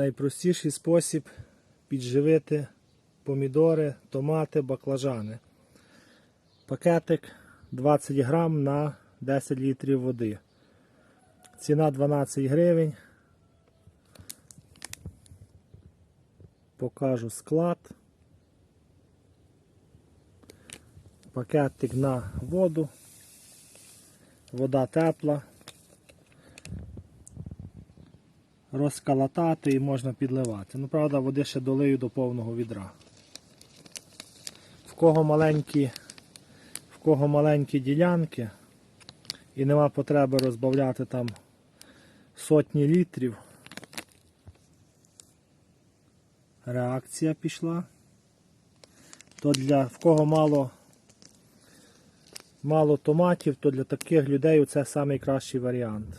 найпростіший спосіб підживити помідори, томати, баклажани. Пакетик 20 грам на 10 літрів води. Ціна 12 гривень. Покажу склад. Пакетик на воду. Вода тепла. Розкалатати і можна підливати. Ну, правда, води ще долию до повного відра. В кого маленькі, в кого маленькі ділянки і нема потреби розбавляти там сотні літрів. Реакція пішла. То для в кого мало, мало томатів, то для таких людей це найкращий варіант.